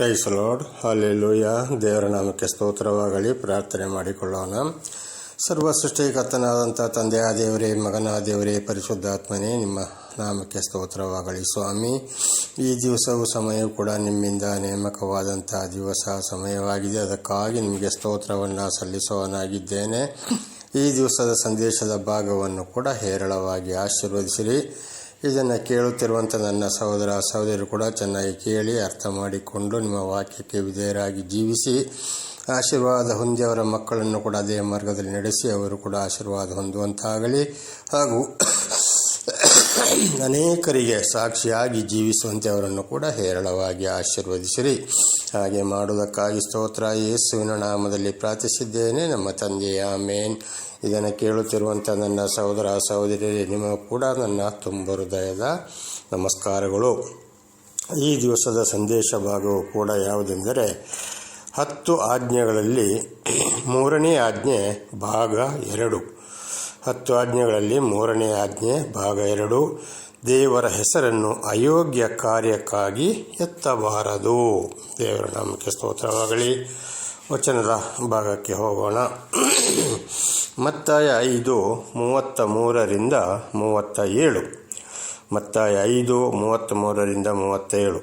Price lord hallelujah ದೇವರ ನಾಮಕ್ಕೆ ಸ್ತೋತ್ರವಾಗಲಿ. ಪ್ರಾರ್ಥನೆ ಮಾಡಿಕೊಳ್ಳೋಣ. ಸರ್ವ ಸೃಷ್ಟಿಕರ್ತನಾದಂಥ ತಂದೆಯ ದೇವರೇ, ಮಗನ ದೇವರೇ, ಪರಿಶುದ್ಧಾತ್ಮನೇ, ನಿಮ್ಮ ನಾಮಕ್ಕೆ ಸ್ತೋತ್ರವಾಗಲಿ ಸ್ವಾಮಿ. ಈ ದಿವಸವು ಸಮಯವು ಕೂಡ ನಿಮ್ಮಿಂದ ನೇಮಕವಾದಂಥ ದಿವಸ ಸಮಯವಾಗಿದೆ. ಅದಕ್ಕಾಗಿ ನಿಮಗೆ ಸ್ತೋತ್ರವನ್ನು ಸಲ್ಲಿಸುವನಾಗಿದ್ದೇನೆ ಈ ದಿವಸದ ಸಂದೇಶದ ಭಾಗವನ್ನು ಕೂಡ ಹೇರಳವಾಗಿ ಆಶೀರ್ವದಿಸಿರಿ. ಇದನ್ನು ಕೇಳುತ್ತಿರುವಂಥ ನನ್ನ ಸಹೋದರ ಸಹೋದರಿ ಕೂಡ ಚೆನ್ನಾಗಿ ಕೇಳಿ ಅರ್ಥ ಮಾಡಿಕೊಂಡು ನಿಮ್ಮ ವಾಕ್ಯಕ್ಕೆ ವಿಧೇಯರಾಗಿ ಜೀವಿಸಿ ಆಶೀರ್ವಾದ ಹೊಂದಿಯವರ ಮಕ್ಕಳನ್ನು ಕೂಡ ಅದೇ ಮಾರ್ಗದಲ್ಲಿ ನಡೆಸಿ ಅವರು ಕೂಡ ಆಶೀರ್ವಾದ ಹೊಂದುವಂತಾಗಲಿ. ಹಾಗೂ ಅನೇಕರಿಗೆ ಸಾಕ್ಷಿಯಾಗಿ ಜೀವಿಸುವಂತೆ ಅವರನ್ನು ಕೂಡ ಹೇರಳವಾಗಿ ಆಶೀರ್ವದಿಸಿರಿ. ಹಾಗೆ ಮಾಡುವುದಕ್ಕಾಗಿ ಸ್ತೋತ್ರ. ಯೇಸುವಿನ ನಾಮದಲ್ಲಿ ಪ್ರಾರ್ಥಿಸಿದ್ದೇನೆ. ನಮ್ಮ ತಂದೆಯ ಮೇನ್ ಇದನ್ನು ಕೇಳುತ್ತಿರುವಂಥ ನನ್ನ ಸಹೋದರ ಸಹೋದರಿಯರೇ, ನಿಮಗೂ ಕೂಡ ನನ್ನ ತುಂಬ ಹೃದಯದ ನಮಸ್ಕಾರಗಳು. ಈ ದಿವಸದ ಸಂದೇಶ ಭಾಗವು ಕೂಡ ಯಾವುದೆಂದರೆ, ಹತ್ತು ಆಜ್ಞೆಗಳಲ್ಲಿ ಮೂರನೇ ಆಜ್ಞೆ ಭಾಗ ಎರಡು. ಹತ್ತು ಆಜ್ಞೆಗಳಲ್ಲಿ ಮೂರನೇ ಆಜ್ಞೆ ಭಾಗ ಎರಡು, ದೇವರ ಹೆಸರನ್ನು ಅಯೋಗ್ಯ ಕಾರ್ಯಕ್ಕಾಗಿ ಎತ್ತಬಾರದು. ದೇವರ ನಾಮಕ್ಕೆ ಸ್ತೋತ್ರವಾಗಲಿ. ವಚನದ ಭಾಗಕ್ಕೆ ಹೋಗೋಣ. ಮತ್ತಾಯ ಐದು ಮೂವತ್ತ ಮೂರರಿಂದ ಮೂವತ್ತ ಏಳು ಮತ್ತಾಯ ಐದು ಮೂವತ್ತ ಮೂರರಿಂದ ಮೂವತ್ತೇಳು.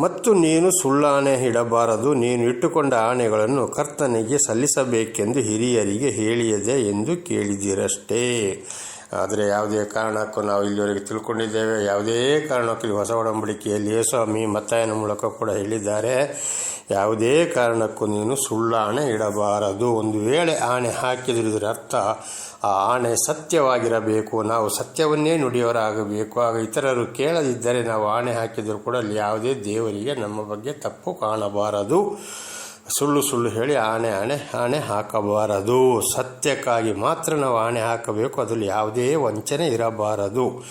ಮತ್ತು ನೀನು ಸುಳ್ಳಾಣೆ ಇಡಬಾರದು, ನೀನು ಇಟ್ಟುಕೊಂಡ ಆಣೆಗಳನ್ನು ಕರ್ತನಿಗೆ ಸಲ್ಲಿಸಬೇಕೆಂದು ಹಿರಿಯರಿಗೆ ಹೇಳಿಯದೆ ಎಂದು ಕೇಳಿದಿರಷ್ಟೇ. ಆದರೆ ಯಾವುದೇ ಕಾರಣಕ್ಕೂ ನಾವು ಇಲ್ಲಿವರೆಗೆ ತಿಳ್ಕೊಂಡಿದ್ದೇವೆ. ಯಾವುದೇ ಕಾರಣಕ್ಕೂ ಹೊಸ ಒಡಂಬಡಿಕೆಯಲ್ಲಿ ಸ್ವಾಮಿ ಮತ್ತಾಯನ ಮೂಲಕ ಕೂಡ ಹೇಳಿದ್ದಾರೆ. ಯಾವುದೇ ಕಾರಣಕ್ಕೂ ನೀನು ಸುಳ್ಳಾಣೆ ಇಡಬಾರದು. ಒಂದು ವೇಳೆ ಆಣೆ ಹಾಕಿದ್ರೆ ಇದರ ಅರ್ಥ, ಆ ಆಣೆ ಸತ್ಯವಾಗಿರಬೇಕು. ನಾವು ಸತ್ಯವನ್ನೇ ನುಡಿಯವರಾಗಬೇಕು ಆಗ ಇತರರು ಕೇಳದಿದ್ದರೆ ನಾವು ಆಣೆ ಹಾಕಿದರೂ ಕೂಡ ಅಲ್ಲಿ ಯಾವುದೇ ದೇವರಿಗೆ ನಮ್ಮ ಬಗ್ಗೆ ತಪ್ಪು ಕಾಣಬಾರದು. ಸುಳ್ಳು ಸುಳ್ಳು ಹೇಳಿ ಆಣೆ ಆಣೆ ಆಣೆ ಹಾಕಬಾರದು. ಸತ್ಯಕ್ಕಾಗಿ ಮಾತ್ರ ನಾವು ಆಣೆ ಹಾಕಬೇಕು. ಅದರಲ್ಲಿ ಯಾವುದೇ ವಂಚನೆ ಇರಬಾರದು.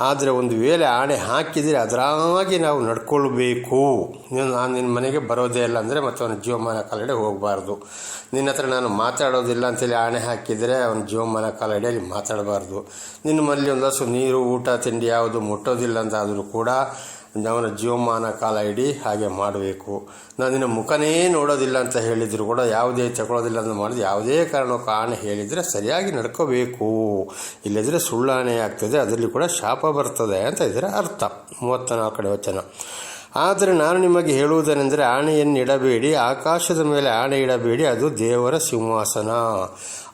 ಆದರೆ ಒಂದು ವೇಳೆ ಆಣೆ ಹಾಕಿದರೆ ಅದರಾಗಿ ನಾವು ನಡ್ಕೊಳ್ಬೇಕು. ನೀನು ನಾನು ನಿನ್ನ ಮನೆಗೆ ಬರೋದೇ ಇಲ್ಲ ಅಂದರೆ ಮತ್ತು ಅವನ ಜೀವಮಾನ ಕಾಲಡೆ ಹೋಗಬಾರ್ದು. ನಿನ್ನ ಹತ್ರ ನಾನು ಮಾತಾಡೋದಿಲ್ಲ ಅಂತೇಳಿ ಆಣೆ ಹಾಕಿದರೆ ಅವನ ಜೀವಮಾನ ಕಾಲಡಿಯಲ್ಲಿ ಮಾತಾಡಬಾರ್ದು. ನಿನ್ನ ಮನೇಲಿ ಒಂದಷ್ಟು ನೀರು, ಊಟ, ತಿಂಡಿ ಯಾವುದು ಮುಟ್ಟೋದಿಲ್ಲ ಅಂತ ಆದರೂ ಕೂಡ ಅವನ ಜೀವಮಾನ ಕಾಲ ಇಡೀ ಹಾಗೆ ಮಾಡಬೇಕು. ನಾನು ನಿನ್ನ ಮುಖನೇ ನೋಡೋದಿಲ್ಲ ಅಂತ ಹೇಳಿದ್ರು ಕೂಡ ಯಾವುದೇ ತಗೊಳ್ಳೋದಿಲ್ಲ ಅಂತ ಮಾಡಿದ್ರೆ ಯಾವುದೇ ಕಾರಣಕ್ಕೂ ಕಾರಣ ಹೇಳಿದರೆ ಸರಿಯಾಗಿ ನಡ್ಕೋಬೇಕು. ಇಲ್ಲದಿದ್ದರೆ ಸುಳ್ಳಾಣೆ ಆಗ್ತದೆ, ಅದರಲ್ಲಿ ಕೂಡ ಶಾಪ ಬರ್ತದೆ ಅಂತ ಇದರ ಅರ್ಥ. ಮೂವತ್ತ ನಾಲ್ಕು ಕಡೆ ವಚನ. ಆದರೆ ನಾನು ನಿಮಗೆ ಹೇಳುವುದೇನೆಂದರೆ ಆಣೆಯನ್ನು ಇಡಬೇಡಿ ಆಕಾಶದ ಮೇಲೆ ಆಣೆ ಇಡಬೇಡಿ, ಅದು ದೇವರ ಸಿಂಹಾಸನ.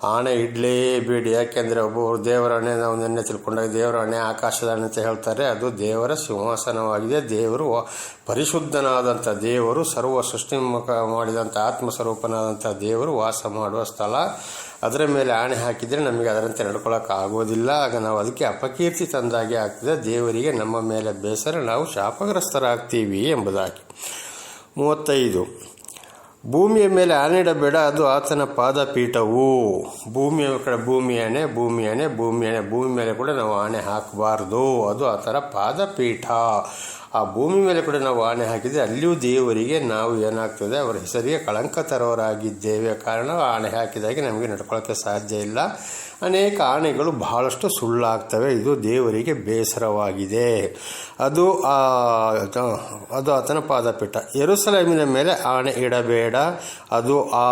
ಆಣೆ ಇಡಲೇಬೇಡಿ ಯಾಕೆಂದರೆ ಒಬ್ಬೊಬ್ಬರು ದೇವರ ಹಣೆ ನಾವು ನೆನ್ನೆ ತಿಳ್ಕೊಂಡಾಗ ದೇವರ ಹಣೆ ಆಕಾಶದ ಹಣೆ ಅಂತ ಹೇಳ್ತಾರೆ. ಅದು ದೇವರ ಸಿಂಹಾಸನವಾಗಿದೆ. ದೇವರು ಪರಿಶುದ್ಧನಾದಂಥ ದೇವರು, ಸರ್ವ ಸೃಷ್ಟಿಮುಖ ಮಾಡಿದಂಥ ಆತ್ಮಸ್ವರೂಪನಾದಂಥ ದೇವರು ವಾಸ ಮಾಡುವ ಸ್ಥಳ. ಅದರ ಮೇಲೆ ಆಣೆ ಹಾಕಿದರೆ ನಮಗೆ ಅದರಂತೆ ನಡ್ಕೊಳ್ಳೋಕೆ ಆಗೋದಿಲ್ಲ. ಆಗ ನಾವು ಅದಕ್ಕೆ ಅಪಕೀರ್ತಿ ತಂದಾಗೆ ಆಗ್ತದೆ. ದೇವರಿಗೆ ನಮ್ಮ ಮೇಲೆ ಬೇಸರ ನಾವು ಶಾಪಗ್ರಸ್ತರಾಗ್ತೀವಿ ಎಂಬುದಾಗಿ. ಮೂವತ್ತೈದು. ಭೂಮಿಯ ಮೇಲೆ ಆನೆಡಬೇಡ ಅದು ಆತನ ಪಾದಪೀಠವು. ಭೂಮಿಯ ಕಡೆ ಭೂಮಿ ಆನೆ ಭೂಮಿ ಆನೆ ಭೂಮಿ ಆನೆ, ಭೂಮಿ ಮೇಲೆ ಕೂಡ ನಾವು ಆಣೆ ಹಾಕಬಾರ್ದು, ಅದು ಆತನ ಪಾದಪೀಠ. ಆ ಭೂಮಿ ಮೇಲೆ ಕೂಡ ನಾವು ಆಣೆ ಹಾಕಿದರೆ ಅಲ್ಲಿಯೂ ದೇವರಿಗೆ ನಾವು ಏನಾಗ್ತದೆ, ಅವರ ಹೆಸರಿಗೆ ಕಳಂಕ ತರೋರಾಗಿದ್ದೇವೆ ಕಾರಣ ಆಣೆ ಹಾಕಿದಾಗೆ ನಮಗೆ ನಡ್ಕೊಳ್ಳೋಕ್ಕೆ ಸಾಧ್ಯ ಇಲ್ಲ. ಅನೇಕ ಆನೆಗಳು ಬಹಳಷ್ಟು ಸುಳ್ಳಾಗ್ತವೆ. ಇದು ದೇವರಿಗೆ ಬೇಸರವಾಗಿದೆ. ಅದು ಅದು ಆತನ ಪಾದಪೀಠ. ಎರುಸಲೇಮಿನ ಮೇಲೆ ಆಣೆ ಇಡಬೇಡ. ಅದು ಆ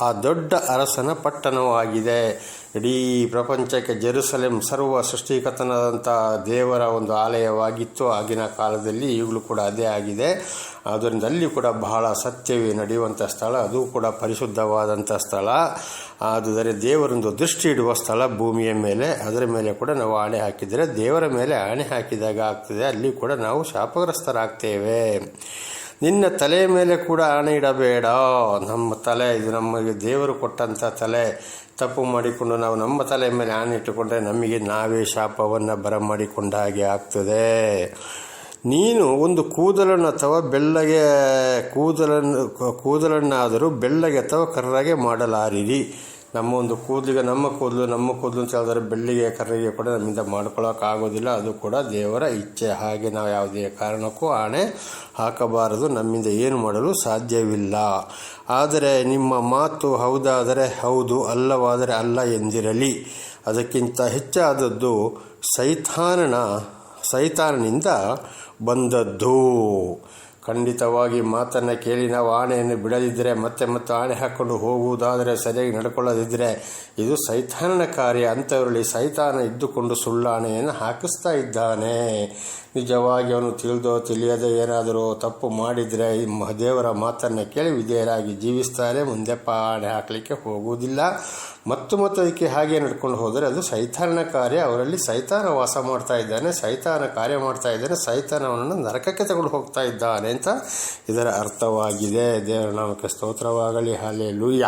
ಆ ದೊಡ್ಡ ಅರಸನ ಪಟ್ಟಣವಾಗಿದೆ. ಇಡೀ ಪ್ರಪಂಚಕ್ಕೆ ಜೆರುಸಲೆಂ ಸರ್ವ ಸೃಷ್ಟಿಕತನದಂಥ ದೇವರ ಒಂದು ಆಲಯವಾಗಿತ್ತು. ಆಗಿನ ಕಾಲದಲ್ಲಿ ಈಗಲೂ ಕೂಡ ಅದೇ ಆಗಿದೆ. ಅದರಿಂದ ಅಲ್ಲಿ ಕೂಡ ಬಹಳ ಸತ್ಯವೇ ನಡೆಯುವಂಥ ಸ್ಥಳ. ಅದು ಕೂಡ ಪರಿಶುದ್ಧವಾದಂಥ ಸ್ಥಳ. ಆದರೆ ದೇವರೊಂದು ದೃಷ್ಟಿ ಇಡುವ ಸ್ಥಳ ಭೂಮಿಯ ಮೇಲೆ. ಅದರ ಮೇಲೆ ಕೂಡ ನಾವು ಆಣೆ ಹಾಕಿದರೆ, ದೇವರ ಮೇಲೆ ಆಣೆ ಹಾಕಿದಾಗ ಆಗ್ತದೆ. ಅಲ್ಲಿ ಕೂಡ ನಾವು ಶಾಪಗ್ರಸ್ತರಾಗ್ತೇವೆ. ನಿನ್ನ ತಲೆಯ ಮೇಲೆ ಕೂಡ ಆಣೆ ಇಡಬೇಡ. ನಮ್ಮ ತಲೆ, ಇದು ನಮಗೆ ದೇವರು ಕೊಟ್ಟಂಥ ತಲೆ. ತಪ್ಪು ಮಾಡಿಕೊಂಡು ನಾವು ನಮ್ಮ ತಲೆ ಮೇಲೆ ಆಣೆ ಇಟ್ಟುಕೊಂಡ್ರೆ ನಮಗೆ ನಾವೇ ಶಾಪವನ್ನು ಬರಮಾಡಿಕೊಂಡ ಹಾಗೆ ಆಗ್ತದೆ. ನೀನು ಒಂದು ಕೂದಲನ್ನು ಅಥವಾ ಬೆಳ್ಳಗೆ ಕೂದಲನ್ನು, ಕೂದಲನ್ನಾದರೂ ಬೆಳ್ಳಗೆ ಅಥವಾ ಕರ್ರಗೆ ಮಾಡಲಾರಿರಿ. ನಮ್ಮ ಒಂದು ಕೂದಲಿಗೆ, ನಮ್ಮ ಕೂದಲು ನಮ್ಮ ಕೂದಲು ಹೇಳಿದ್ರೆ ಬೆಳ್ಳಿಗೆ, ಕರ್ರಿಗೆ ಕೂಡ ನಮ್ಮಿಂದ ಮಾಡ್ಕೊಳ್ಳೋಕ್ಕಾಗೋದಿಲ್ಲ ಅದು ಕೂಡ ದೇವರ ಇಚ್ಛೆ. ಹಾಗೆ ನಾವು ಯಾವುದೇ ಕಾರಣಕ್ಕೂ ಆಣೆ ಹಾಕಬಾರದು. ನಮ್ಮಿಂದ ಏನು ಮಾಡಲು ಸಾಧ್ಯವಿಲ್ಲ. ಆದರೆ ನಿಮ್ಮ ಮಾತು ಹೌದಾದರೆ ಹೌದು, ಅಲ್ಲವಾದರೆ ಅಲ್ಲ ಎಂದಿರಲಿ. ಅದಕ್ಕಿಂತ ಹೆಚ್ಚಾದದ್ದು ಸೈತಾನನ, ಸೈತಾನನಿಂದ ಬಂದದ್ದು. ಖಂಡಿತವಾಗಿ ಮಾತನ್ನು ಕೇಳಿ ನಾವು ಆಣೆಯನ್ನು ಬಿಡದಿದ್ದರೆ ಮತ್ತೆ ಮತ್ತೆ ಆಣೆ ಹಾಕ್ಕೊಂಡು ಹೋಗುವುದಾದರೆ ಸರಿಯಾಗಿ ನಡ್ಕೊಳ್ಳೋದಿದ್ದರೆ ಇದು ಸೈತಾನನ ಕಾರ್ಯ. ಅಂಥವರಲ್ಲಿ ಸೈತಾನ ಇದ್ದುಕೊಂಡು ಸುಳ್ಳಾಣೆಯನ್ನು ಹಾಕಿಸ್ತಾ ಇದ್ದಾನೆ. ನಿಜವಾಗಿ ಅವನು ತಿಳಿದೋ ತಿಳಿಯದೆ ಏನಾದರೂ ತಪ್ಪು ಮಾಡಿದರೆ ಈ ದೇವರ ಮಾತನ್ನು ಕೇಳಿ ವಿಧೇಯರಾಗಿ ಜೀವಿಸ್ತಾರೆ. ಮುಂದೆ ಪಾಣೆ ಹಾಕಲಿಕ್ಕೆ ಹೋಗುವುದಿಲ್ಲ. ಮತ್ತು ಮತ್ತು ಅದಕ್ಕೆ ಹಾಗೆ ನಡ್ಕೊಂಡು ಹೋದರೆ ಅದು ಸೈತಾನನ ಕಾರ್ಯ. ಅವರಲ್ಲಿ ಸೈತಾನ ವಾಸ ಮಾಡ್ತಾ ಇದ್ದಾನೆ, ಸೈತಾನ ಕಾರ್ಯ ಮಾಡ್ತಾ ಇದ್ದಾನೆ, ಸೈತಾನ ಅವನನ್ನು ನರಕಕ್ಕೆ ತಗೊಂಡು ಹೋಗ್ತಾ ಇದ್ದಾನೆ ಅಂತ ಇದರ ಅರ್ಥವಾಗಿದೆ. ದೇವರ ನಾಮಕ್ಕೆ ಸ್ತೋತ್ರವಾಗಲಿ ಹಾಲೆ ಲೂಯ್ಯ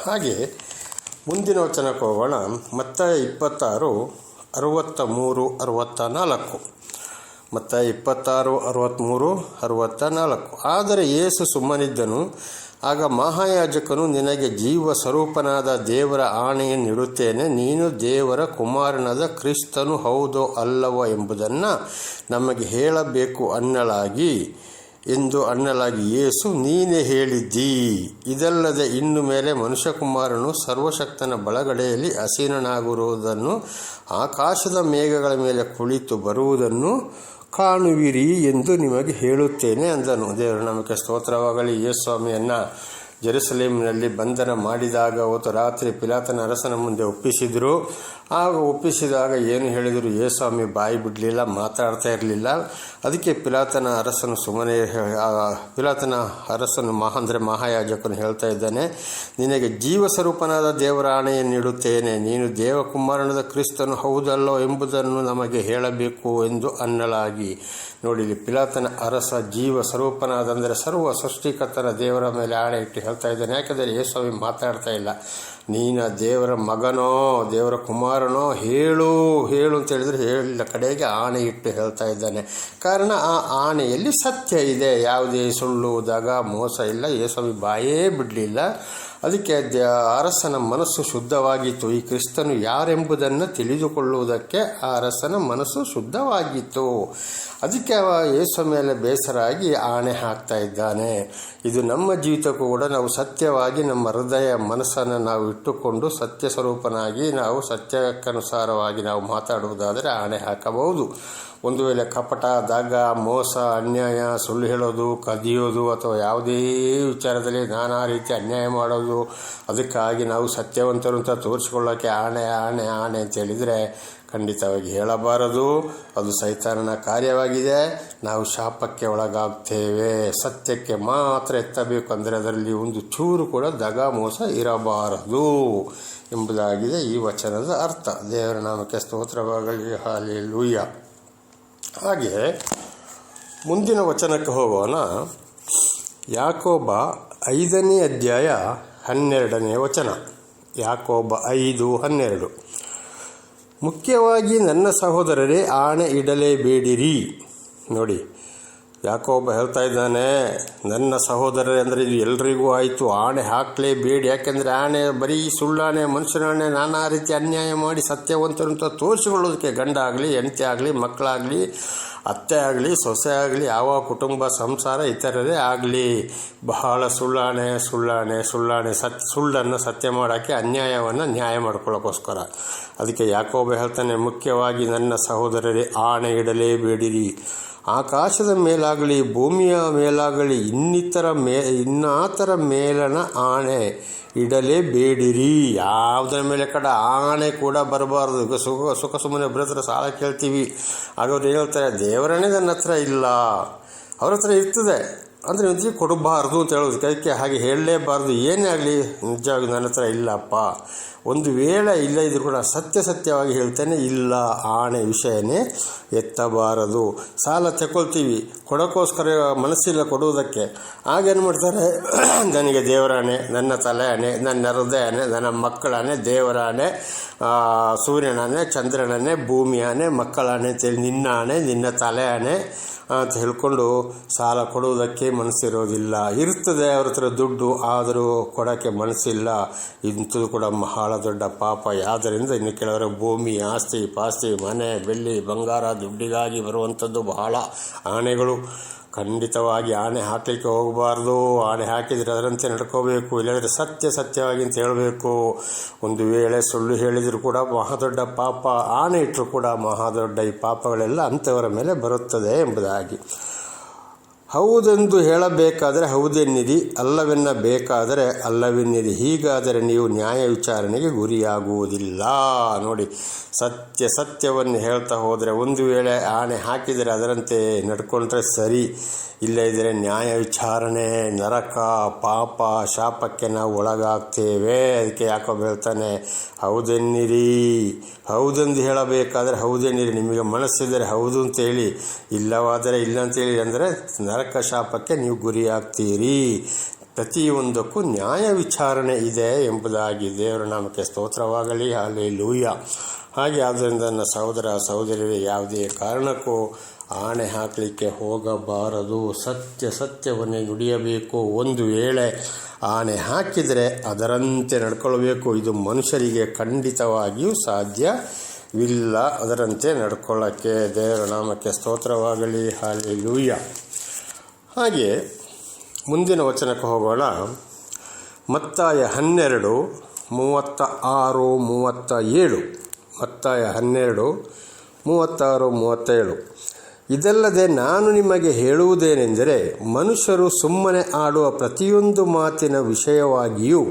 ಹಾಗೆ ಮುಂದಿನ ವಚನಕ್ಕೆ ಹೋಗೋಣ ಮತ್ತೆ ಇಪ್ಪತ್ತಾರು ಅರುವತ್ತ ಮೂರು ಅರುವತ್ತ ನಾಲ್ಕು ಮತ್ತು ಇಪ್ಪತ್ತಾರು ಅರುವತ್ತ್ಮೂರು ಅರುವತ್ತ ನಾಲ್ಕು ಆದರೆ ಯೇಸು ಸುಮ್ಮನಿದ್ದನು ಆಗ ಮಹಾಯಾಜಕನು, ನಿನಗೆ ಜೀವ ಸ್ವರೂಪನಾದ ದೇವರ ಆಣೆಯನ್ನು ಇಡುತ್ತೇನೆ ನೀನು ದೇವರ ಕುಮಾರನಾದ ಕ್ರಿಸ್ತನು ಹೌದೋ ಅಲ್ಲವೋ ಎಂಬುದನ್ನು ನಮಗೆ ಹೇಳಬೇಕು ಅನ್ನಲಾಗಿ, ಎಂದು ಅನ್ನಲಾಗಿ ಯೇಸು, ನೀನೇ ಹೇಳಿದ್ದೀ. ಇದಲ್ಲದೆ ಇನ್ನು ಮೇಲೆ ಮನುಷ್ಯಕುಮಾರನು ಸರ್ವಶಕ್ತನ ಬಳಗಡೆಯಲ್ಲಿ ಅಸೀನನಾಗಿರುವುದನ್ನು ಆಕಾಶದ ಮೇಘಗಳ ಮೇಲೆ ಕುಳಿತು ಬರುವುದನ್ನು ಕಾಣುವಿರಿ ಎಂದು ನಿಮಗೆ ಹೇಳುತ್ತೇನೆ ಅಂದನು. ದೇವರು ನಮಗೆ ಸ್ತೋತ್ರವಾಗಲಿ. ಯೇಸ್ವಾಮಿಯನ್ನು ಜೆರುಸಲೇಮಿನಲ್ಲಿ ಬಂಧನ ಮಾಡಿದಾಗ ಅವತ್ತು ರಾತ್ರಿ ಪಿಲಾತನ ಅರಸನ ಮುಂದೆ ಒಪ್ಪಿಸಿದರು. ಆಗ ಒಪ್ಪಿಸಿದಾಗ ಏನು ಹೇಳಿದರು ಯೇಸ್ವಾಮಿ ಬಾಯಿ ಬಿಡಲಿಲ್ಲ, ಮಾತಾಡ್ತಾ ಇರಲಿಲ್ಲ. ಅದಕ್ಕೆ ಪಿಲಾತನ ಅರಸನು ಸುಮ್ಮನೆ ಪಿಲಾತನ ಅರಸನು ಮಹಾ, ಅಂದರೆ ಮಹಾಯಾಜಕನು ಹೇಳ್ತಾ ಇದ್ದಾನೆ, ನಿನಗೆ ಜೀವ ಸ್ವರೂಪನಾದ ದೇವರ ಆಣೆಯನ್ನು ನೀಡುತ್ತೇನೆ. ನೀನು ದೇವಕುಮಾರನದ ಕ್ರಿಸ್ತನು ಹೌದಲ್ಲೋ ಎಂಬುದನ್ನು ನಮಗೆ ಹೇಳಬೇಕು ಎಂದು ಅನ್ನಲಾಗಿ. ನೋಡಿ ಪಿಲಾತನ ಅರಸ ಜೀವ ಸ್ವರೂಪನಾದ ಅಂದರೆ ಸರ್ವ ಸೃಷ್ಟಿಕರ್ತನ ದೇವರ ಮೇಲೆ ಆಣೆ ಇಟ್ಟು ಹೇಳ್ತಾ ಇದ್ದಾನೆ. ಯಾಕಂದರೆ ಯೇಸ್ವಾಮಿ ಮಾತಾಡ್ತಾ ಇಲ್ಲ. ನೀನ ದೇವರ ಮಗನೋ, ದೇವರ ಕುಮಾರನೋ, ಹೇಳು ಹೇಳು ಅಂತ ಹೇಳಿದ್ರೆ ಹೇಳಿಲ್ಲ ಕಡೆಗೆ ಆಣೆ ಇಟ್ಟು ಹೇಳ್ತಾ ಇದ್ದಾನೆ. ಕಾರಣ ಆ ಆಣೆಯಲ್ಲಿ ಸತ್ಯ ಇದೆ. ಯಾವುದೇ ಸುಳ್ಳು, ದಗ, ಮೋಸ ಇಲ್ಲ. ಯೇಸವಿ ಬಾಯೇ ಬಿಡಲಿಲ್ಲ. ಅದಕ್ಕೆ ಅರಸನ ಮನಸ್ಸು ಶುದ್ಧವಾಗಿತ್ತು. ಈ ಕ್ರಿಸ್ತನು ಯಾರೆಂಬುದನ್ನು ತಿಳಿದುಕೊಳ್ಳುವುದಕ್ಕೆ ಆ ಅರಸನ ಮನಸ್ಸು ಶುದ್ಧವಾಗಿತ್ತು. ಅದಕ್ಕೆ ಅವ ಯೇಸು ಮೇಲೆ ಬೇಸರಾಗಿ ಆಣೆ ಹಾಕ್ತಾ ಇದ್ದಾನೆ. ಇದು ನಮ್ಮ ಜೀವಿತಕ್ಕೂ ಕೂಡ ನಾವು ಸತ್ಯವಾಗಿ ನಮ್ಮ ಹೃದಯ ಮನಸ್ಸನ್ನು ನಾವು ಇಟ್ಟುಕೊಂಡು ಸತ್ಯ ಸ್ವರೂಪನಾಗಿ ನಾವು ಸತ್ಯಕ್ಕನುಸಾರವಾಗಿ ನಾವು ಮಾತಾಡುವುದಾದರೆ ಆಣೆ ಹಾಕಬಹುದು. ಒಂದು ವೇಳೆ ಕಪಟ ದಗ್ಗ ಮೋಸ, ಅನ್ಯಾಯ, ಸುಳ್ಳು ಹೇಳೋದು, ಕದಿಯೋದು ಅಥವಾ ಯಾವುದೇ ವಿಚಾರದಲ್ಲಿ ನಾನಾ ರೀತಿ ಅನ್ಯಾಯ ಮಾಡೋದು, ಅದಕ್ಕಾಗಿ ನಾವು ಸತ್ಯವಂತರು ಅಂತ ತೋರಿಸ್ಕೊಳ್ಳೋಕ್ಕೆ ಆಣೆ ಆಣೆ ಆಣೆ ಅಂತ ಹೇಳಿದರೆ ಖಂಡಿತವಾಗಿ ಹೇಳಬಾರದು. ಅದು ಸೈತಾನನ ಕಾರ್ಯವಾಗಿದೆ. ನಾವು ಶಾಪಕ್ಕೆ ಒಳಗಾಗ್ತೇವೆ. ಸತ್ಯಕ್ಕೆ ಮಾತ್ರ ಎತ್ತಬೇಕು ಅಂದರೆ ಅದರಲ್ಲಿ ಒಂದು ಚೂರು ಕೂಡ ದಗ, ಮೋಸ ಇರಬಾರದು ಎಂಬುದಾಗಿದೆ ಈ ವಚನದ ಅರ್ಥ. ದೇವರ ನಾಮಕ್ಕೆ ಸ್ತೋತ್ರವಾಗಲಿ. ಹಾಲಿ ಲೂಯ್ಯ ಹಾಗೆ ಮುಂದಿನ ವಚನಕ್ಕೆ ಹೋಗೋಣ. ಯಾಕೋಬ ಐದನೇ ಅಧ್ಯಾಯ ಹನ್ನೆರಡನೇ ವಚನ. ಯಾಕೋಬ ಐದು ಹನ್ನೆರಡು. ಮುಖ್ಯವಾಗಿ ನನ್ನ ಸಹೋದರರೇ, ಆಣೆ ಇಡಲೇಬೇಡಿರಿ. ನೋಡಿ ಯಾಕೋಬ ಹೇಳ್ತಾ ಇದ್ದಾನೆ, ನನ್ನ ಸಹೋದರರೇ, ಅಂದರೆ ಇದು ಎಲ್ರಿಗೂ ಆಯಿತು. ಆಣೆ ಹಾಕಲೇಬೇಡಿ ಯಾಕೆಂದರೆ ಆಣೆ ಬರೀ ಸುಳ್ಳಾಣೆ, ಮನುಷ್ಯನಾಣೆ, ನಾನಾ ರೀತಿ ಅನ್ಯಾಯ ಮಾಡಿ ಸತ್ಯವಂತರು ಅಂತ ತೋರಿಸಿಕೊಳ್ಳೋದಕ್ಕೆ ಗಂಡ ಆಗಲಿ, ಹೆಂಡತಿ ಆಗಲಿ, ಮಕ್ಕಳಾಗಲಿ, ಅತ್ತೆ ಆಗಲಿ, ಸೊಸೆ ಆಗಲಿ, ಯಾವ ಕುಟುಂಬ, ಸಂಸಾರ ಇತರರೇ ಆಗಲಿ. ಬಹಳ ಸುಳ್ಳಾಣೆ ಸುಳ್ಳಾಣೆ ಸುಳ್ಳಾಣೆ. ಸತ್, ಸುಳ್ಳನ್ನು ಸತ್ಯ ಮಾಡೋಕ್ಕೆ ಅನ್ಯಾಯವನ್ನು ನ್ಯಾಯ ಮಾಡ್ಕೊಳ್ಳೋಕ್ಕೋಸ್ಕರ ಅದಕ್ಕೆ ಯಾಕೋಬ ಹೇಳ್ತಾನೆ, ಮುಖ್ಯವಾಗಿ ನನ್ನ ಸಹೋದರರೇ, ಆಣೆ ಇಡಲೇಬೇಡಿರಿ ಆಕಾಶದ ಮೇಲಾಗಲಿ, ಭೂಮಿಯ ಮೇಲಾಗಲಿ, ಇನ್ನಿತರ ಮೇ, ಇನ್ನಾತರ ಮೇಲನ ಆಣೆ ಇಡಲೇಬೇಡಿರಿ. ಯಾವುದರ ಮೇಲೆ ಕಡ ಆಣೆ ಕೂಡ ಬರಬಾರ್ದು. ಸುಖ ಸುಖ ಸುಮ್ಮನೆ ಬರತ್ರ ಸಾಲ ಕೇಳ್ತೀವಿ. ಅವ್ರು ಹೇಳ್ತಾರೆ ದೇವರನೇ ನನ್ನ ಹತ್ರ ಇಲ್ಲ. ಅವ್ರ ಹತ್ರ ಇರ್ತದೆ. ಅಂದರೆ ನಿಜ ಕೊಡಬಾರ್ದು ಅಂತ ಹೇಳೋದು. ಅದಕ್ಕೆ ಹಾಗೆ ಹೇಳಲೇಬಾರ್ದು. ಏನೇ ಆಗಲಿ, ನಿಜವಾಗಿ ನನ್ನ ಹತ್ರ ಇಲ್ಲಪ್ಪ. ಒಂದು ವೇಳೆ ಇಲ್ಲ ಇದ್ರೂ ಕೂಡ ಸತ್ಯ ಸತ್ಯವಾಗಿ ಹೇಳ್ತೇನೆ, ಇಲ್ಲ ಆಣೆ ವಿಷಯನೇ ಎತ್ತಬಾರದು. ಸಾಲ ತಗೊಳ್ತೀವಿ. ಕೊಡೋಕ್ಕೋಸ್ಕರ ಮನಸ್ಸಿಲ್ಲ ಕೊಡುವುದಕ್ಕೆ. ಆಗೇನು ಮಾಡ್ತಾರೆ? ನನಗೆ ದೇವರಾಣೆ, ನನ್ನ ತಲೆ ಆಣೆ ನನ್ನ ಹೃದಯ ಆಣೆ ನನ್ನ ಮಕ್ಕಳಾನೆ ದೇವರಾಣೆ ಸೂರ್ಯನಾನೆ ಚಂದ್ರನಾನೆ ಆನೆ ಮಕ್ಕಳಾನೆ ಅಂತೇಳಿ ನಿನ್ನ ಆಣೆ ನಿನ್ನ ತಲೆ ಆಣೆ ಅಂತ ಹೇಳ್ಕೊಂಡು ಸಾಲ ಕೊಡುವುದಕ್ಕೆ ಮನಸ್ಸಿರೋದಿಲ್ಲ. ಇರ್ತದೆ ಅವ್ರ ಹತ್ರ ದುಡ್ಡು, ಆದರೂ ಕೊಡೋಕ್ಕೆ ಮನಸ್ಸಿಲ್ಲ. ಇಂಥದ್ದು ಕೂಡ ಬಹಳ ದೊಡ್ಡ ಪಾಪ. ಯಾವುದರಿಂದ ಇನ್ನು ಕೆಲವರು ಭೂಮಿ, ಆಸ್ತಿ, ಪಾಸ್ತಿ, ಮನೆ, ಬೆಳ್ಳಿ, ಬಂಗಾರ, ದುಡ್ಡಿಗಾಗಿ ಬರುವಂಥದ್ದು ಬಹಳ ಆನೆಗಳು. ಖಂಡಿತವಾಗಿ ಆನೆ ಹಾಕಲಿಕ್ಕೆ ಹೋಗಬಾರ್ದು. ಆಣೆ ಹಾಕಿದರೆ ಅದರಂತೆ ನಡ್ಕೋಬೇಕು. ಇಲ್ಲದ್ರೆ ಸತ್ಯ ಸತ್ಯವಾಗಿ ಅಂತ ಹೇಳಬೇಕು. ಒಂದು ವೇಳೆ ಸುಳ್ಳು ಹೇಳಿದರೂ ಕೂಡ ಮಹಾದೊಡ್ಡ ಪಾಪ. ಆನೆ ಇಟ್ಟರು ಕೂಡ ಮಹಾದೊಡ್ಡ ಈ ಪಾಪಗಳೆಲ್ಲ ಅಂಥವರ ಮೇಲೆ ಬರುತ್ತದೆ ಎಂಬುದಾಗಿ. ಹೌದೆಂದು ಹೇಳಬೇಕಾದರೆ ಹೌದೆನ್ನಿರಿ ಅಲ್ಲವೆನ್ನಬೇಕಾದರೆ ಅಲ್ಲವೆನ್ನಿರಿ. ಹೀಗಾದರೆ ನೀವು ನ್ಯಾಯ ವಿಚಾರಣೆಗೆ ಗುರಿಯಾಗುವುದಿಲ್ಲ. ನೋಡಿ, ಸತ್ಯ ಸತ್ಯವನ್ನು ಹೇಳ್ತಾ ಹೋದರೆ ಒಂದು ವೇಳೆ ಆಣೆ ಹಾಕಿದರೆ ಅದರಂತೆ ನಡ್ಕೊಂಡ್ರೆ ಸರಿ. ಇಲ್ಲದಿದ್ದರೆ ನ್ಯಾಯ ವಿಚಾರಣೆ, ನರಕ, ಪಾಪ, ಶಾಪಕ್ಕೆ ನಾವು ಒಳಗಾಗ್ತೇವೆ. ಅದಕ್ಕೆ ಯಾಕೋ ಹೇಳ್ತಾನೆ, ಹೌದೆನ್ನಿರಿ. ಹೌದೆಂದು ಹೇಳಬೇಕಾದರೆ ಹೌದೆನ್ನಿರಿ. ನಿಮಗೆ ಮನಸ್ಸಿದ್ದರೆ ಹೌದು ಅಂತೇಳಿ ಇಲ್ಲವಾದರೆ ಇಲ್ಲ ಅಂತೇಳಿ ಅಂದರೆ ನರಕ ಶಾಪಕ್ಕೆ ನೀವು ಗುರಿಯಾಗ್ತೀರಿ. ಪ್ರತಿಯೊಂದಕ್ಕೂ ನ್ಯಾಯ ವಿಚಾರಣೆ ಇದೆ ಎಂಬುದಾಗಿ ದೇವರ ನಾಮಕ್ಕೆ ಸ್ತೋತ್ರವಾಗಲಿ. ಅಲ್ಲಿ ಲೂಯ ಹಾಗೆ ಆದ್ದರಿಂದ ನನ್ನ ಸಹೋದರ ಸಹೋದರಿಗೆ ಯಾವುದೇ ಕಾರಣಕ್ಕೂ ಆಣೆ ಹಾಕಲಿಕ್ಕೆ ಹೋಗಬಾರದು. ಸತ್ಯ ಸತ್ಯವನ್ನೇ ನುಡಿಯಬೇಕು. ಒಂದು ವೇಳೆ ಆಣೆ ಹಾಕಿದರೆ ಅದರಂತೆ ನಡ್ಕೊಳ್ಬೇಕು. ಇದು ಮನುಷ್ಯರಿಗೆ ಖಂಡಿತವಾಗಿಯೂ ಸಾಧ್ಯವಿಲ್ಲ. ಅದರಂತೆ ನಡ್ಕೊಳ್ಳೋಕ್ಕೆ ದೇವರ ನಾಮಕ್ಕೆ ಸ್ತೋತ್ರವಾಗಲಿ. ಹಾಲಿ ಲೂಯ್ಯ ಹಾಗೆ ಮುಂದಿನ ವಚನಕ್ಕೆ ಹೋಗೋಣ. ಮತ್ತಾಯ ಹನ್ನೆರಡು, ಮೂವತ್ತ ಆರು, ಮೂವತ್ತ ಏಳು. ಮತ್ತಾಯ ಹನ್ನೆರಡು ಮೂವತ್ತಾರು ಮೂವತ್ತೇಳು ಇದಲ್ಲದೆ ನಾನು ನಿಮಗೆ ಹೇಳುವುದೇನೆಂದರೆ, ಮನುಷ್ಯರು ಸುಮ್ಮನೆ ಆಡುವ ಪ್ರತಿಯೊಂದು ಮಾತಿನ ವಿಷಯವಾಗಿಯೂ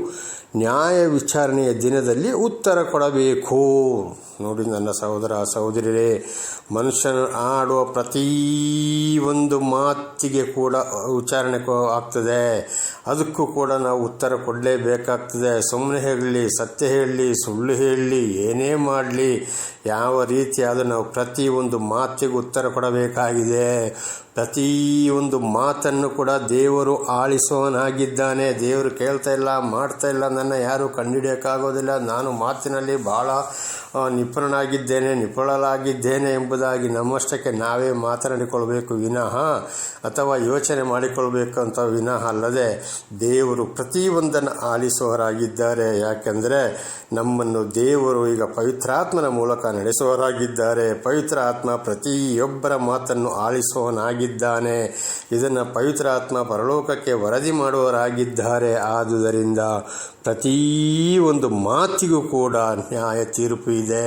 ನ್ಯಾಯ ವಿಚಾರಣೆಯ ದಿನದಲ್ಲಿ ಉತ್ತರ ಕೊಡಬೇಕು. ನೋಡಿ ನನ್ನ ಸಹೋದರ ಸಹೋದರಿಯರೇ, ಮನುಷ್ಯನ ಆಡುವ ಪ್ರತಿ ಒಂದು ಮಾತಿಗೆ ಕೂಡ ವಿಚಾರಣೆ ಆಗ್ತದೆ. ಅದಕ್ಕೂ ಕೂಡ ನಾವು ಉತ್ತರ ಕೊಡಲೇಬೇಕಾಗ್ತದೆ. ಸುಮ್ಮನೆ ಹೇಳಲಿ, ಸತ್ಯ ಹೇಳಲಿ, ಸುಳ್ಳು ಹೇಳಲಿ, ಏನೇ ಮಾಡಲಿ, ಯಾವ ರೀತಿಯಾದ ನಾವು ಒಂದು ಮಾತಿಗೆ ಉತ್ತರ ಕೊಡಬೇಕಾಗಿದೆ. ಪ್ರತಿ ಒಂದು ಮಾತನ್ನು ಕೂಡ ದೇವರು ಆಳಿಸೋನಾಗಿದ್ದಾನೆ. ದೇವರು ಕೇಳ್ತಾ ಇಲ್ಲ ಮಾಡ್ತಾ ಇಲ್ಲ. ನನ್ನ ಯಾರು ಕಂಡುಹಿಡಿಯೋಕ್ಕಾಗೋದಿಲ್ಲ. ನಾನು ಮಾತಿನಲ್ಲಿ ಆ, ನಿಪುಣನಾಗಿದ್ದೇನೆ ನಿಪುಣಲಾಗಿದ್ದೇನೆ ಎಂಬುದಾಗಿ ನಮ್ಮಷ್ಟಕ್ಕೆ ನಾವೇ ಮಾತನಾಡಿಕೊಳ್ಬೇಕು ವಿನಃ, ಅಥವಾ ಯೋಚನೆ ಮಾಡಿಕೊಳ್ಬೇಕು ಅಂತ ವಿನಃ ಅಲ್ಲದೆ ದೇವರು ಪ್ರತಿಯೊಂದನ್ನು ಆಲಿಸುವವರಾಗಿದ್ದಾರೆ. ಯಾಕೆಂದರೆ ನಮ್ಮನ್ನು ದೇವರು ಈಗ ಪವಿತ್ರಾತ್ಮನ ಮೂಲಕ ನಡೆಸುವವರಾಗಿದ್ದಾರೆ. ಪವಿತ್ರ ಆತ್ಮ ಪ್ರತಿಯೊಬ್ಬರ ಮಾತನ್ನು ಆಲಿಸುವವನಾಗಿದ್ದಾನೆ. ಇದನ್ನು ಪವಿತ್ರ ಆತ್ಮ ಪರಲೋಕಕ್ಕೆ ವರದಿ ಮಾಡುವವರಾಗಿದ್ದಾರೆ. ಆದುದರಿಂದ ಪ್ರತಿ ಒಂದು ಮಾತಿಗೂ ಕೂಡ ನ್ಯಾಯ ತೀರ್ಪು ಇದೆ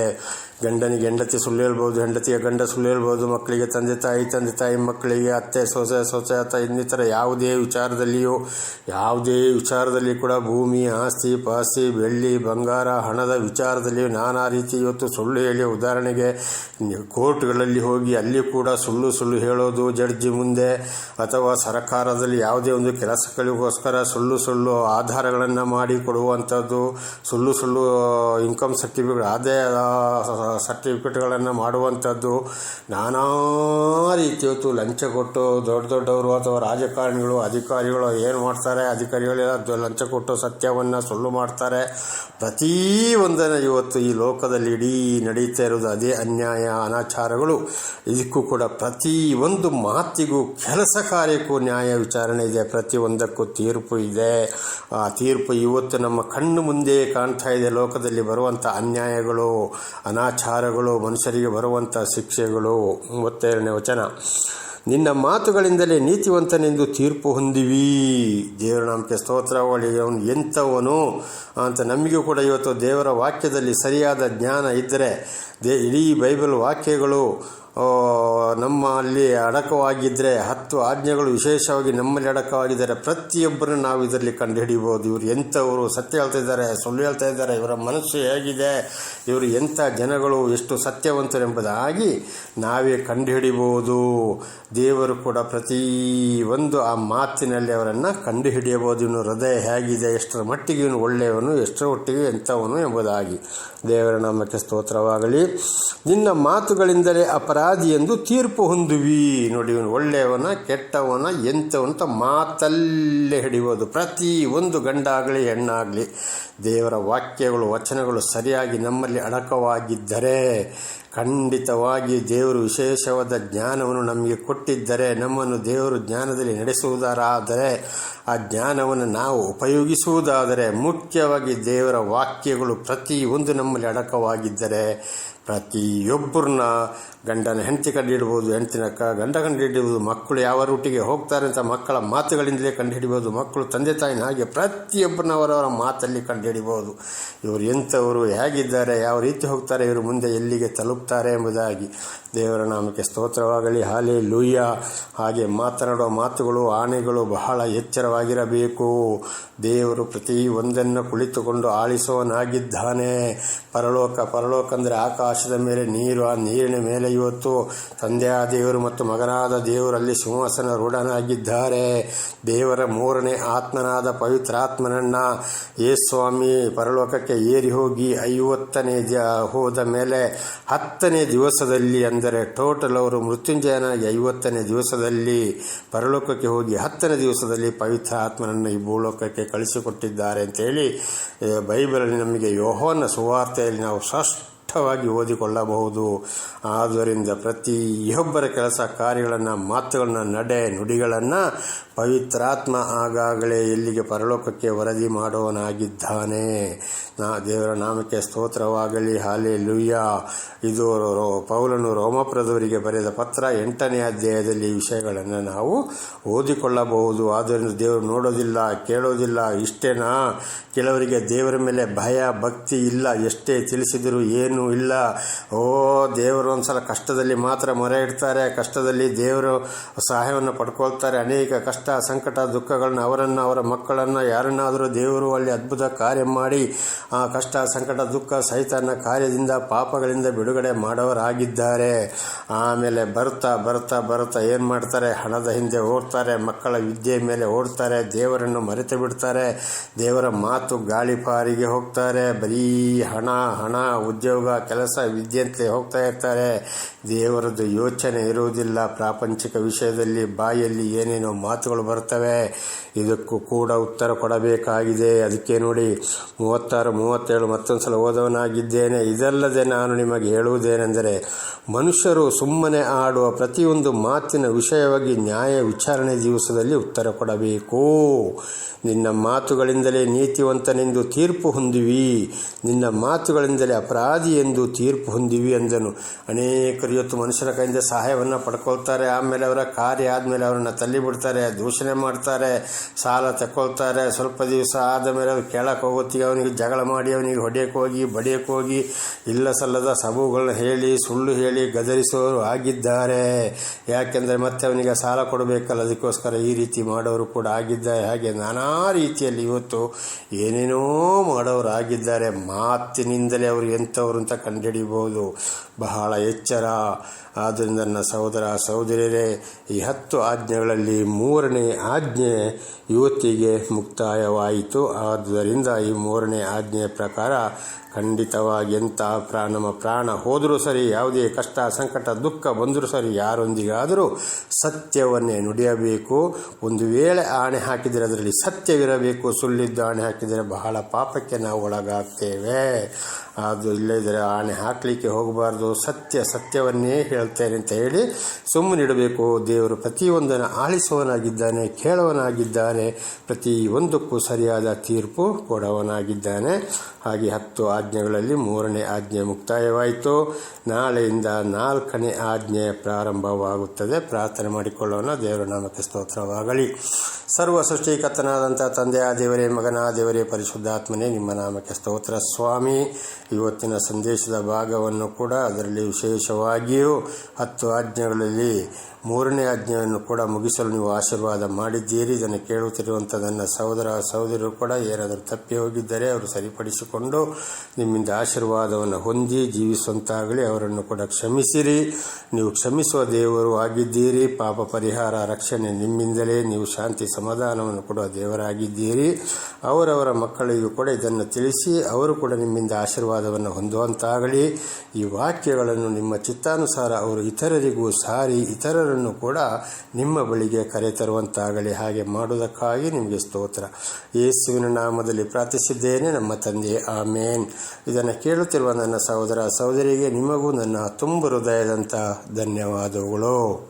ಗಂಡನಿಗೆ ಹೆಂಡತಿ ಸುಳ್ಳು ಹೇಳ್ಬೋದು ಹೆಂಡತಿಯ ಗಂಡ ಸುಳ್ಳು ಹೇಳ್ಬೋದು, ಮಕ್ಕಳಿಗೆ ತಂದೆ ತಾಯಿ ತಂದೆ ತಾಯಿ ಮಕ್ಕಳಿಗೆ ಅತ್ತೆ, ಸೊಸೆ ಸೊಸೆ, ಅತ್ತ ಇನ್ನಿತರ ಯಾವುದೇ ವಿಚಾರದಲ್ಲಿಯೂ, ಯಾವುದೇ ವಿಚಾರದಲ್ಲಿ ಕೂಡ ಭೂಮಿ, ಆಸ್ತಿ, ಪಾಸ್ತಿ, ಬೆಳ್ಳಿ, ಬಂಗಾರ, ಹಣದ ವಿಚಾರದಲ್ಲಿಯೂ ನಾನಾ ರೀತಿ ಇವತ್ತು ಸುಳ್ಳು ಹೇಳಿ ಉದಾಹರಣೆಗೆ ಕೋರ್ಟ್ಗಳಲ್ಲಿ ಹೋಗಿ ಅಲ್ಲಿ ಕೂಡ ಸುಳ್ಳು ಸುಳ್ಳು ಹೇಳೋದು, ಜಡ್ಜಿ ಮುಂದೆ ಅಥವಾ ಸರ್ಕಾರದಲ್ಲಿ ಯಾವುದೇ ಒಂದು ಕೆಲಸಗಳಿಗೋಸ್ಕರ ಸುಳ್ಳು ಸುಳ್ಳು ಆಧಾರಗಳನ್ನು ಮಾಡಿ ಕೊಡುವಂಥದ್ದು, ಸುಳ್ಳು ಸುಳ್ಳು ಇನ್ಕಮ್ ಸರ್ಟಿಫಿಕೇಟ್ ಆದಾಯ ಸರ್ಟಿಫಿಕೇಟ್ಗಳನ್ನು ಮಾಡುವಂಥದ್ದು ನಾನಾ ರೀತಿಯತ್ತು ಲಂಚ ಕೊಟ್ಟು ದೊಡ್ಡ ದೊಡ್ಡವರು ಅಥವಾ ರಾಜಕಾರಣಿಗಳು, ಅಧಿಕಾರಿಗಳು ಏನು ಮಾಡ್ತಾರೆ? ಅಧಿಕಾರಿಗಳೆಲ್ಲ ಲಂಚ ಕೊಟ್ಟು ಸತ್ಯವನ್ನು ಸುಳ್ಳು ಮಾಡ್ತಾರೆ. ಪ್ರತಿ ಒಂದನ್ನು ಇವತ್ತು ಈ ಲೋಕದಲ್ಲಿ ಇಡೀ ನಡೀತಾ ಇರೋದು ಅದೇ ಅನ್ಯಾಯ, ಅನಾಚಾರಗಳು. ಇದಕ್ಕೂ ಕೂಡ ಪ್ರತಿ ಒಂದು ಮಾತಿಗೂ ಕೆಲಸ ಕಾರ್ಯಕ್ಕೂ ನ್ಯಾಯ ವಿಚಾರಣೆ ಇದೆ. ಪ್ರತಿಯೊಂದಕ್ಕೂ ತೀರ್ಪು ಇದೆ. ಆ ತೀರ್ಪು ಇವತ್ತು ನಮ್ಮ ಕಣ್ಣು ಮುಂದೆ ಕಾಣ್ತಾ ಇದೆ. ಲೋಕದಲ್ಲಿ ಬರುವಂಥ ಅನ್ಯಾಯಗಳು ಅನಾಚಾರಗಳು ಮನುಷ್ಯರಿಗೆ ಬರುವಂಥ ಶಿಕ್ಷೆಗಳು ಮೂವತ್ತೆರಡನೇ ವಚನ. ನಿನ್ನ ಮಾತುಗಳಿಂದಲೇ ನೀತಿವಂತನೆಂದು ತೀರ್ಪು ಹೊಂದಿವಿ. ದೇವರ ನಮಗೆ ಸ್ತೋತ್ರವಳಿ ಅವನು ಎಂಥವನು ಅಂತ ನಮಗೂ ಕೂಡ ಇವತ್ತು ದೇವರ ವಾಕ್ಯದಲ್ಲಿ ಸರಿಯಾದ ಜ್ಞಾನ ಇದ್ದರೆ, ದೇ, ಇಡೀ ಬೈಬಲ್ ವಾಕ್ಯಗಳು ನಮ್ಮಲ್ಲಿ ಅಡಕವಾಗಿದ್ದರೆ, ಹತ್ತು ಆಜ್ಞೆಗಳು ವಿಶೇಷವಾಗಿ ನಮ್ಮಲ್ಲಿ ಅಡಕವಾಗಿದ್ದರೆ ಪ್ರತಿಯೊಬ್ಬರನ್ನು ನಾವು ಇದರಲ್ಲಿ ಕಂಡುಹಿಡಿಬೋದು. ಇವರು ಎಂಥವರು ಸತ್ಯ ಹೇಳ್ತಾ ಇದ್ದಾರೆ, ಸುಳ್ಳು ಹೇಳ್ತಾ ಇದ್ದಾರೆ, ಇವರ ಮನಸ್ಸು ಹೇಗಿದೆ ಇವರು ಎಂಥ ಜನಗಳು, ಎಷ್ಟು ಸತ್ಯವಂತರು ಎಂಬುದಾಗಿ ನಾವೇ ಕಂಡುಹಿಡಿಬೋದು. ದೇವರು ಕೂಡ ಪ್ರತಿ ಒಂದು ಆ ಮಾತಿನಲ್ಲಿ ಅವರನ್ನು ಕಂಡುಹಿಡಿಯಬಹುದು. ಇವನು ಹೃದಯ ಹೇಗಿದೆ, ಎಷ್ಟರ ಮಟ್ಟಿಗೆ ಇವನು ಒಳ್ಳೆಯವನು, ಎಷ್ಟರ ಮಟ್ಟಿಗೆ ಎಂಥವನು ಎಂಬುದಾಗಿ. ದೇವರ ನಾಮಕ್ಕೆ ಸ್ತೋತ್ರವಾಗಲಿ. ನಿನ್ನ ಮಾತುಗಳಿಂದಲೇ ಅಪರಾಧಿ ಎಂದು ತೀರ್ಪು ಹೊಂದುವಿ. ನೋಡಿ, ಇವನು ಒಳ್ಳೆಯವನ, ಕೆಟ್ಟವನ, ಎಂಥವನು ಮಾತಲ್ಲೇ ಹಿಡಿಯೋದು ಪ್ರತಿ ಒಂದು ಗಂಡಾಗಲಿ, ಹೆಣ್ಣಾಗಲಿ ದೇವರ ವಾಕ್ಯಗಳು, ವಚನಗಳು ಸರಿಯಾಗಿ ನಮ್ಮಲ್ಲಿ ಅಡಕವಾಗಿದ್ದರೆ ಖಂಡಿತವಾಗಿ ದೇವರು ವಿಶೇಷವಾದ ಜ್ಞಾನವನ್ನು ನಮಗೆ ಕೊಟ್ಟಿದ್ದರೆ ನಮ್ಮನ್ನು ದೇವರು ಜ್ಞಾನದಲ್ಲಿ ನಡೆಸುವುದರಾದರೆ ಆ ಜ್ಞಾನವನ್ನು ನಾವು ಉಪಯೋಗಿಸುವುದಾದರೆ ಮುಖ್ಯವಾಗಿ ದೇವರ ವಾಕ್ಯಗಳು ಪ್ರತಿಯೊಂದು ನಮ್ಮಲ್ಲಿ ಅಡಕವಾಗಿದ್ದರೆ ಪ್ರತಿಯೊಬ್ಬರನ್ನ ಗಂಡನ ಹೆಂಡತಿ ಕಂಡುಹಿಡ್ಬೋದು, ಹೆಂಡತಿನ ಕ, ಗಂಡ ಕಂಡುಹಿಡಿಬೋದು, ಮಕ್ಕಳು ಯಾವ ರೂಟಿಗೆ ಹೋಗ್ತಾರೆ ಅಂತ ಮಕ್ಕಳ ಮಾತುಗಳಿಂದಲೇ ಕಂಡುಹಿಡಿಬೋದು, ಮಕ್ಕಳು ತಂದೆ ತಾಯಿನ ಹಾಗೆ ಪ್ರತಿಯೊಬ್ಬರನ್ನ ಅವರವರ ಮಾತಲ್ಲಿ ಕಂಡುಹಿಡಿಬೋದು. ಇವರು ಎಂಥವರು ಹೇಗಿದ್ದಾರೆ, ಯಾವ ರೀತಿ ಹೋಗ್ತಾರೆ, ಇವರು ಮುಂದೆ ಎಲ್ಲಿಗೆ ತಲುಪ್ತಾರೆ ಎಂಬುದಾಗಿ. ದೇವರ ನಾಮಕ್ಕೆ ಸ್ತೋತ್ರವಾಗಲಿ ಹಾಲೆ ಲೂಯ್ಯ ಹಾಗೆ ಮಾತನಾಡುವ ಮಾತುಗಳು ಆನೆಗಳು ಬಹಳ ಎಚ್ಚರವಾಗಿರಬೇಕು. ದೇವರು ಪ್ರತಿ ಒಂದನ್ನು ಕುಳಿತುಕೊಂಡು ಆಳಿಸೋನಾಗಿದ್ದಾನೆ ಪರಲೋಕ ಪರಲೋಕ ಅಂದರೆ ಆಕಾಶದ ಮೇಲೆ ನೀರು, ಆ ನೀರಿನ ಮೇಲೆ ಇವತ್ತು ತಂದೆಯ ದೇವರು ಮತ್ತು ಮಗನಾದ ದೇವರಲ್ಲಿ ಸಿಂಹಾಸನ ರೂಢನಾಗಿದ್ದಾರೆ. ದೇವರ ಮೂರನೇ ಆತ್ಮನಾದ ಪವಿತ್ರಾತ್ಮನನ್ನ ಯೇಸ್ವಾಮಿ ಪರಲೋಕಕ್ಕೆ ಏರಿ ಹೋಗಿ ಐವತ್ತನೇ ದ, ಹೋದ ಮೇಲೆ ಹತ್ತನೇ ದಿವಸದಲ್ಲಿ ಅಂದರೆ ಟೋಟಲ್ ಅವರು ಮೃತ್ಯುಂಜಯನಾಗಿ ಐವತ್ತನೇ ದಿವಸದಲ್ಲಿ ಪರಲೋಕಕ್ಕೆ ಹೋಗಿ ಹತ್ತನೇ ದಿವಸದಲ್ಲಿ ಪವಿತ್ರ ಆತ್ಮನನ್ನು ಈ ಭೂಲೋಕಕ್ಕೆ ಕಳಿಸಿಕೊಟ್ಟಿದ್ದಾರೆ ಅಂತೇಳಿ ಬೈಬಲಲ್ಲಿ ನಮಗೆ ಯೋಹೋನ ಸುವಾರ್ತೆಯಲ್ಲಿ ನಾವು ಸ್ಪಷ್ಟವಾಗಿ ಓದಿಕೊಳ್ಳಬಹುದು. ಆದ್ದರಿಂದ ಪ್ರತಿಯೊಬ್ಬರ ಕೆಲಸ ಕಾರ್ಯಗಳನ್ನು, ಮಾತುಗಳನ್ನ, ನಡೆ ನುಡಿಗಳನ್ನು ಪವಿತ್ರಾತ್ಮ ಆಗಾಗಲೇ ಎಲ್ಲಿಗೆ ಪರಲೋಕಕ್ಕೆ ವರದಿ ಮಾಡುವನಾಗಿದ್ದಾನೆ. ನಾ, ದೇವರ ನಾಮಕ್ಕೆ ಸ್ತೋತ್ರವಾಗಲಿ ಹಾಲೆ ಲುಯ್ಯ ಇದು ಪೌಲನು ರೋಮಪ್ರದವರಿಗೆ ಬರೆದ ಪತ್ರ ಎಂಟನೇ ಅಧ್ಯಾಯದಲ್ಲಿ ವಿಷಯಗಳನ್ನು ನಾವು ಓದಿಕೊಳ್ಳಬಹುದು. ಆದ್ದರಿಂದ ದೇವರು ನೋಡೋದಿಲ್ಲ, ಕೇಳೋದಿಲ್ಲ, ಇಷ್ಟೇನಾ? ಕೆಲವರಿಗೆ ದೇವರ ಮೇಲೆ ಭಯ, ಭಕ್ತಿ ಇಲ್ಲ, ಎಷ್ಟೇ ತಿಳಿಸಿದರೂ ಏನೂ ಇಲ್ಲ. ಓ, ದೇವರು ಒಂದ್ಸಲ ಕಷ್ಟದಲ್ಲಿ ಮಾತ್ರ ಮೊರೆ ಇಡ್ತಾರೆ. ಕಷ್ಟದಲ್ಲಿ ದೇವರು ಸಹಾಯವನ್ನು ಪಡ್ಕೊಳ್ತಾರೆ. ಅನೇಕ ಕಷ್ಟ, ಸಂಕಟ, ದುಃಖಗಳನ್ನ ಅವರನ್ನು, ಅವರ ಮಕ್ಕಳನ್ನು, ಯಾರನ್ನಾದರೂ ದೇವರು ಅಲ್ಲಿ ಅದ್ಭುತ ಕಾರ್ಯ ಮಾಡಿ, ಆ ಕಷ್ಟ, ಸಂಕಟ, ದುಃಖ ಸಹಿತನ ಕಾರ್ಯದಿಂದ, ಪಾಪಗಳಿಂದ ಬಿಡುಗಡೆ ಮಾಡೋರಾಗಿದ್ದಾರೆ. ಆಮೇಲೆ ಬರ್ತಾ ಬರ್ತಾ ಬರ್ತಾ ಏನು ಮಾಡ್ತಾರೆ? ಹಣದ ಹಿಂದೆ ಓಡ್ತಾರೆ, ಮಕ್ಕಳ ವಿದ್ಯೆ ಮೇಲೆ ಓಡ್ತಾರೆ, ದೇವರನ್ನು ಮರೆತು ಬಿಡ್ತಾರೆ, ದೇವರ ಮಾತು ಗಾಳಿ ಪಾರಿಗೆ ಹೋಗ್ತಾರೆ. ಬರೀ ಹಣ ಹಣ, ಉದ್ಯೋಗ ಕೆಲಸ ವಿದ್ಯಂತೆ ಹೋಗ್ತಾ ಇರ್ತಾರೆ. ದೇವರದ್ದು ಯೋಚನೆ ಇರುವುದಿಲ್ಲ. ಪ್ರಾಪಂಚಿಕ ವಿಷಯದಲ್ಲಿ ಬಾಯಲ್ಲಿ ಏನೇನೋ ಮಾತುಗಳು ಬರ್ತವೆ ಇದಕ್ಕೂ ಕೂಡ ಉತ್ತರ ಕೊಡಬೇಕಾಗಿದೆ. ಅದಕ್ಕೆ ನೋಡಿ, ಮೂವತ್ತಾರು, ಮೂವತ್ತೇಳು ಮತ್ತೊಂದು ಸಲ ಓದವನಾಗಿದ್ದೇನೆ. ಇದಲ್ಲದೆ ನಾನು ನಿಮಗೆ ಹೇಳುವುದೇನೆಂದರೆ, ಮನುಷ್ಯರು ಸುಮ್ಮನೆ ಆಡುವ ಪ್ರತಿಯೊಂದು ಮಾತಿನ ವಿಷಯವಾಗಿ ನ್ಯಾಯ ವಿಚಾರಣೆ ದಿವಸದಲ್ಲಿ ಉತ್ತರ ಕೊಡಬೇಕು. ನಿನ್ನ ಮಾತುಗಳಿಂದಲೇ ನೀತಿವಂತನೆಂದು ತೀರ್ಪು ಹೊಂದಿವಿ. ನಿನ್ನ ಮಾತುಗಳಿಂದಲೇ ಅಪರಾಧಿ ಎಂದು ತೀರ್ಪು ಹೊಂದಿವಿ ಅಂದನು. ಅನೇಕರು ಇವತ್ತು ಮನುಷ್ಯನ ಕೈಯಿಂದ ಸಹಾಯವನ್ನು ಪಡ್ಕೊಳ್ತಾರೆ. ಆಮೇಲೆ ಅವರ ಕಾರ್ಯ ಆದಮೇಲೆ ಅವರನ್ನು ತಳ್ಳಿಬಿಡ್ತಾರೆ, ದೂಷಣೆ ಮಾಡ್ತಾರೆ. ಸಾಲ ತಗೊಳ್ತಾರೆ ಸ್ವಲ್ಪ ದಿವಸ ಆದ ಮೇಲೆ ಅವ್ರು ಕೇಳಕ್ಕೆ ಹೋಗುತ್ತೀವಿ ಅವನಿಗೆ ಜಗಳ ಮಾಡಿ, ಅವನಿಗೆ ಹೊಡೆಯಕ್ಕೆ ಹೋಗಿ ಬಡಿಯಕ್ಕೆ ಹೋಗಿ, ಇಲ್ಲ ಸಲ್ಲದ ಸಬುಗಳನ್ನ ಹೇಳಿ, ಸುಳ್ಳು ಹೇಳಿ ಗದರಿಸೋರು ಆಗಿದ್ದಾರೆ. ಯಾಕೆಂದರೆ ಮತ್ತೆ ಅವನಿಗೆ ಸಾಲ ಕೊಡಬೇಕಲ್ಲ, ಅದಕ್ಕೋಸ್ಕರ ಈ ರೀತಿ ಮಾಡೋರು ಕೂಡ ಆಗಿದ್ದಾರೆ. ಹಾಗೆ ನಾನಾ ರೀತಿಯಲ್ಲಿ ಇವತ್ತು ಏನೇನೋ ಮಾಡೋರು ಆಗಿದ್ದಾರೆ ಮಾತಿನಿಂದಲೇ ಅವರು ಎಂಥವ್ರು ಅಂತ ಕಂಡುಹಿಡಿಯಬಹುದು ಬಹಳ ಎಚ್ಚರ. ಆದ್ದರಿಂದ ನನ್ನ ಸಹೋದರ, ಸಹೋದರಿಯರೇ, ಈ ಹತ್ತು ಆಜ್ಞೆಗಳಲ್ಲಿ ಮೂರನೇ ಆಜ್ಞೆ ಇವತ್ತಿಗೆ ಮುಕ್ತಾಯವಾಯಿತು. ಆದ್ದರಿಂದ ಈ ಮೂರನೇ ಆಜ್ಞೆಯ ಪ್ರಕಾರ ಖಂಡಿತವಾಗಿ ಎಂಥ ಪ್ರಾ ನಮ್ಮ ಪ್ರಾಣ ಹೋದರೂ ಸರಿ, ಯಾವುದೇ ಕಷ್ಟ, ಸಂಕಟ, ದುಃಖ ಬಂದರೂ ಸರಿ, ಯಾರೊಂದಿಗಾದರೂ ಸತ್ಯವನ್ನೇ ನುಡಿಯಬೇಕು. ಒಂದು ವೇಳೆ ಆಣೆ ಹಾಕಿದರೆ ಅದರಲ್ಲಿ ಸತ್ಯವಿರಬೇಕು. ಸುಳ್ಳಿದ್ದು ಆಣೆ ಹಾಕಿದರೆ ಬಹಳ ಪಾಪಕ್ಕೆ ನಾವು ಒಳಗಾಗ್ತೇವೆ. ಅದು ಇಲ್ಲದಿದ್ದರೆ ಆಣೆ ಹಾಕಲಿಕ್ಕೆ ಹೋಗಬಾರ್ದು, ಸತ್ಯ ಸತ್ಯವನ್ನೇ ಹೇಳ್ತೇನೆ ಅಂತ ಹೇಳಿ ಸುಮ್ಮನಿಡಬೇಕು. ದೇವರು ಪ್ರತಿಯೊಂದನ್ನು ಆಳಿಸುವವನಾಗಿದ್ದಾನೆ, ಕೇಳುವನಾಗಿದ್ದಾನೆ, ಪ್ರತಿಯೊಂದಕ್ಕೂ ಸರಿಯಾದ ತೀರ್ಪು ಕೊಡವನಾಗಿದ್ದಾನೆ. ಹಾಗೆ ಹತ್ತು ಆಜ್ಞೆಗಳಲ್ಲಿ ಮೂರನೇ ಆಜ್ಞೆ ಮುಕ್ತಾಯವಾಯಿತು. ನಾಳೆಯಿಂದ ನಾಲ್ಕನೇ ಆಜ್ಞೆ ಪ್ರಾರಂಭವಾಗುತ್ತದೆ. ಪ್ರಾರ್ಥನೆ ಮಾಡಿಕೊಳ್ಳೋಣ. ದೇವರ ನಾಮಕ್ಕೆ ಸ್ತೋತ್ರವಾಗಲಿ. ಸರ್ವ ಸೃಷ್ಟಿಕರ್ತನಾದಂಥ ತಂದೆಯ ದೇವರೇ ಮಗನ ದೇವರೇ, ಪರಿಶುದ್ಧಾತ್ಮನೇ, ನಿಮ್ಮ ನಾಮಕ್ಕೆ ಸ್ತೋತ್ರ. ಸ್ವಾಮಿ ಇವತ್ತಿನ ಸಂದೇಶದ ಭಾಗವನ್ನು ಕೂಡ ಅದರಲ್ಲಿ ವಿಶೇಷವಾಗಿಯೂ ಹತ್ತು ಆಜ್ಞೆಗಳಲ್ಲಿ ಮೂರನೇ ಆಜ್ಞೆಯನ್ನು ಕೂಡ ಮುಗಿಸಲು ನೀವು ಆಶೀರ್ವಾದ ಮಾಡಿದ್ದೀರಿ. ಇದನ್ನು ಕೇಳುತ್ತಿರುವಂಥ ನನ್ನ ಸಹೋದರ ಸಹೋದರರು ಕೂಡ ಏನಾದರೂ ತಪ್ಪಿ ಹೋಗಿದ್ದರೆ ಅವರು ಸರಿಪಡಿಸಿಕೊಂಡು ನಿಮ್ಮಿಂದ ಆಶೀರ್ವಾದವನ್ನು ಹೊಂದಿ ಜೀವಿಸುವಂತಾಗಲಿ. ಅವರನ್ನು ಕೂಡ ಕ್ಷಮಿಸಿರಿ. ನೀವು ಕ್ಷಮಿಸುವ ದೇವರು ಆಗಿದ್ದೀರಿ. ಪಾಪ ಪರಿಹಾರ, ರಕ್ಷಣೆ ನಿಮ್ಮಿಂದಲೇ. ನೀವು ಶಾಂತಿ ಸಮಾಧಾನವನ್ನು ಕೊಡುವ ದೇವರಾಗಿದ್ದೀರಿ. ಅವರವರ ಮಕ್ಕಳಿಗೂ ಕೂಡ ಇದನ್ನು ತಿಳಿಸಿ, ಅವರು ಕೂಡ ನಿಮ್ಮಿಂದ ಆಶೀರ್ವಾದವನ್ನು ಹೊಂದುವಂತಾಗಲಿ. ಈ ವಾಕ್ಯಗಳನ್ನು ನಿಮ್ಮ ಚಿತ್ತಾನುಸಾರ ಅವರು ಇತರರಿಗೂ ಸಾರಿ ಇತರರನ್ನು ಕೂಡ ನಿಮ್ಮ ಬಳಿಗೆ ಕರೆತರುವಂತಾಗಲಿ. ಹಾಗೆ ಮಾಡುವುದಕ್ಕಾಗಿ ನಿಮಗೆ ಸ್ತೋತ್ರ. ಯೇಸುವಿನ ನಾಮದಲ್ಲಿ ಪ್ರಾರ್ಥಿಸಿದ್ದೇನೆ ನಮ್ಮ ತಂದೆ. ಆಮೇನ್. ಇದನ್ನು ಕೇಳುತ್ತಿರುವ ನನ್ನ ಸಹೋದರ ಸಹೋದರಿಗೆ ನಿಮಗೂ ನನ್ನ ತುಂಬ ಹೃದಯದಂಥ ಧನ್ಯವಾದಗಳು.